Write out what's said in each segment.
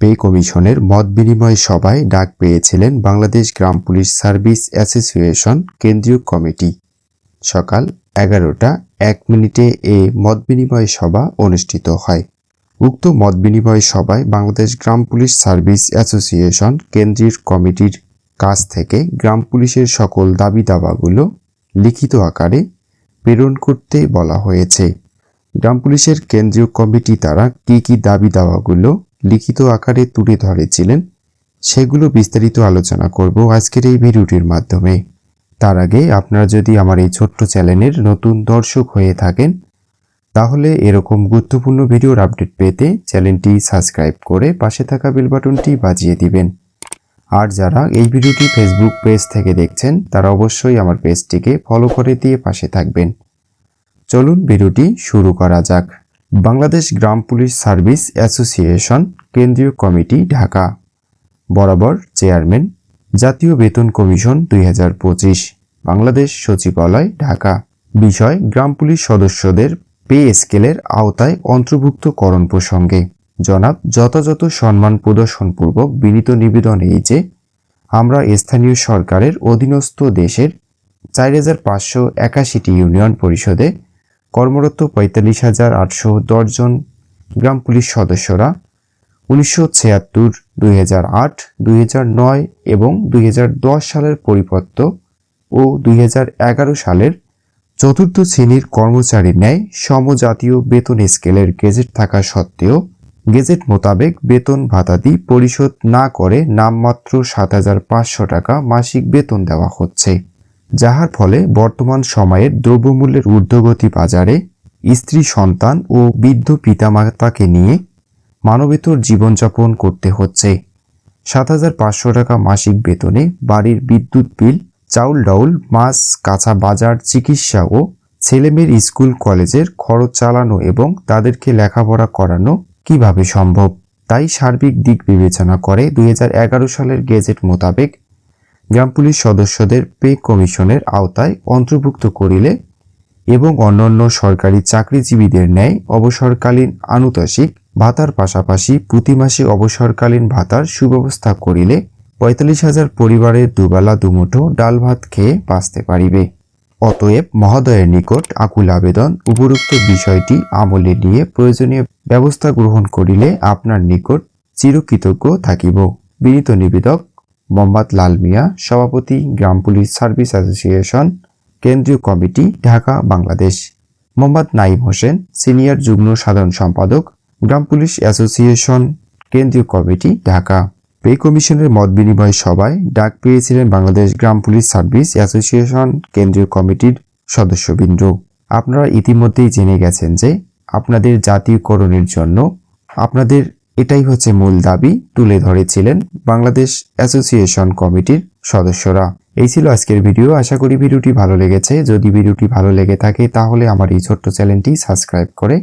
Pay কমিশনের মত বিনিময় সভায় ডাক পেয়েছিলেন বাংলাদেশ গ্রাম পুলিশ সার্ভিস অ্যাসোসিয়েশন কেন্দ্রীয় কমিটি। সকাল এগারোটা এক মিনিটে এ মত বিনিময় সভা অনুষ্ঠিত হয়। উক্ত মত বিনিময় সভায় বাংলাদেশ গ্রাম পুলিশ সার্ভিস অ্যাসোসিয়েশন কেন্দ্রীয় কমিটির কাছ থেকে গ্রাম পুলিশের সকল দাবি দাবাগুলো লিখিত আকারে প্রেরণ করতে বলা হয়েছে। গ্রাম পুলিশের কেন্দ্রীয় কমিটি তারা কী কী দাবি দাওয়াগুলো লিখিত আকারে তুলে ধরেছিলেন, সেগুলো বিস্তারিত আলোচনা করব আজকের এই ভিডিওটির মাধ্যমে। তার আগে আপনারা যদি আমার এই ছোট্ট চ্যানেলের নতুন দর্শক হয়ে থাকেন, তাহলে এরকম গুরুত্বপূর্ণ ভিডিওর আপডেট পেতে চ্যানেলটি সাবস্ক্রাইব করে পাশে থাকা বেল বাটনটি বাজিয়ে দিবেন। আর যারা এই ভিডিওটি ফেসবুক পেজ থেকে দেখছেন, তারা অবশ্যই আমার পেজটিকে ফলো করে দিয়ে পাশে থাকবেন। চলুন ভিডিওটি শুরু করা যাক। বাংলাদেশ গ্রাম পুলিশ সার্ভিস অ্যাসোসিয়েশন, কেন্দ্রীয় কমিটি, ঢাকা। বরাবর চেয়ারম্যান, জাতীয় বেতন কমিশন দুই হাজার পঁচিশ, বাংলাদেশ সচিবালয়, ঢাকা। বিষয়, গ্রাম পুলিশ সদস্যদের পে স্কেলের আওতায় অন্তর্ভুক্তকরণ প্রসঙ্গে। জনাব, যথাযথ সম্মান প্রদর্শনপূর্বক বিনীত নিবেদন এই যে, আমরা স্থানীয় সরকারের অধীনস্থ দেশের চার হাজার পাঁচশো একাশিটি ইউনিয়ন পরিষদে কর্মরত পঁয়তাল্লিশ হাজার আটশো দশজন গ্রাম পুলিশ সদস্যরা উনিশশো ছিয়াত্তর, দুই হাজার আট, দুই হাজার নয় এবং দুই হাজার দশ সালের পরিপত্র ও দুই হাজার এগারো সালের চতুর্থ শ্রেণির কর্মচারীর ন্যায় সমজাতীয় বেতন স্কেলের গেজেট থাকা সত্ত্বেও গেজেট মোতাবেক বেতন ভাতাদি পরিশোধ না করে নামমাত্র সাত হাজার পাঁচশো টাকা মাসিক বেতন দেওয়া হচ্ছে। যাহার ফলে বর্তমান সময়ের দ্রব্যমূল্যের ঊর্ধ্বগতি বাজারে স্ত্রী, সন্তান ও বৃদ্ধ পিতামাতাকে নিয়ে মানবেতর জীবনযাপন করতে হচ্ছে। সাত হাজার পাঁচশো টাকা মাসিক বেতনে বাড়ির বিদ্যুৎ বিল, চাউল ডাউল, মাছ, কাঁচা বাজার, চিকিৎসা ও ছেলেমেয়ের স্কুল, কলেজের খরচ চালানো এবং তাদেরকে লেখাপড়া করানো কীভাবে সম্ভব? তাই সার্বিক দিক বিবেচনা করে দুই হাজার এগারো সালের গেজেট মোতাবেক গ্রাম পুলিশ সদস্যদের পে কমিশনের আওতায় অন্তর্ভুক্ত করিলে এবং অন্যান্য সরকারি চাকরিজীবীদের ন্যায় অবসরকালীন আনুতাসিক ভাতার পাশাপাশি প্রতি মাসে অবসরকালীন ভাতার সুব্যবস্থা করিলে পঁয়তাল্লিশ হাজার পরিবারের দুবেলা দুমুঠো ডাল ভাত খেয়ে বাঁচতে পারিবে। অতএব মহোদয়ের নিকট আকুল আবেদন উপরোক্ত বিষয়টি আমলে নিয়ে প্রয়োজনীয় ব্যবস্থা গ্রহণ করিলে আপনার নিকট চিরকৃতজ্ঞ থাকিব। বিনীত নিবেদক মোহাম্মদ লাল মিয়া, সভাপতি, গ্রাম পুলিশ সার্ভিস অ্যাসোসিয়েশন, কেন্দ্রীয় কমিটি, ঢাকা, বাংলাদেশ। মোহাম্মদ নাইম হোসেন, সিনিয়র যুগ্ম সাধারণ সম্পাদক, গ্রাম পুলিশ অ্যাসোসিয়েশন, কেন্দ্রীয় কমিটি, ঢাকা। পে কমিশনের মত বিনিময় সভায় ডাক পেয়েছিলেন বাংলাদেশ গ্রাম পুলিশ সার্ভিস অ্যাসোসিয়েশন, কেন্দ্রীয় কমিটির সদস্যবৃন্দ। আপনারা ইতিমধ্যেই জেনে গেছেন যে আপনাদের জাতীয়করণের জন্য আপনাদের এটাই হচ্ছে মূল দাবি তুলে ধরেছিলেন বাংলাদেশ অ্যাসোসিয়েশন কমিটির সদস্যরা। এই ছিল আজকের ভিডিও। আশা করি ভিডিওটি ভালো লেগেছে। যদি ভিডিওটি ভালো লেগে থাকে, তাহলে আমার এই ছোট্ট চ্যানেলটি সাবস্ক্রাইব করে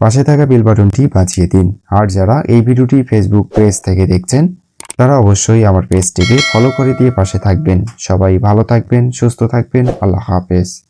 পাশে থাকা বেল বাটনটি বাজিয়ে দিন। আর যারা এই ভিডিওটি ফেসবুক পেজ থেকে দেখছেন, তারা অবশ্যই আমার পেজটিকে ফলো করে দিয়ে পাশে থাকবেন। সবাই ভালো থাকবেন, সুস্থ থাকবেন। আল্লাহ হাফেজ।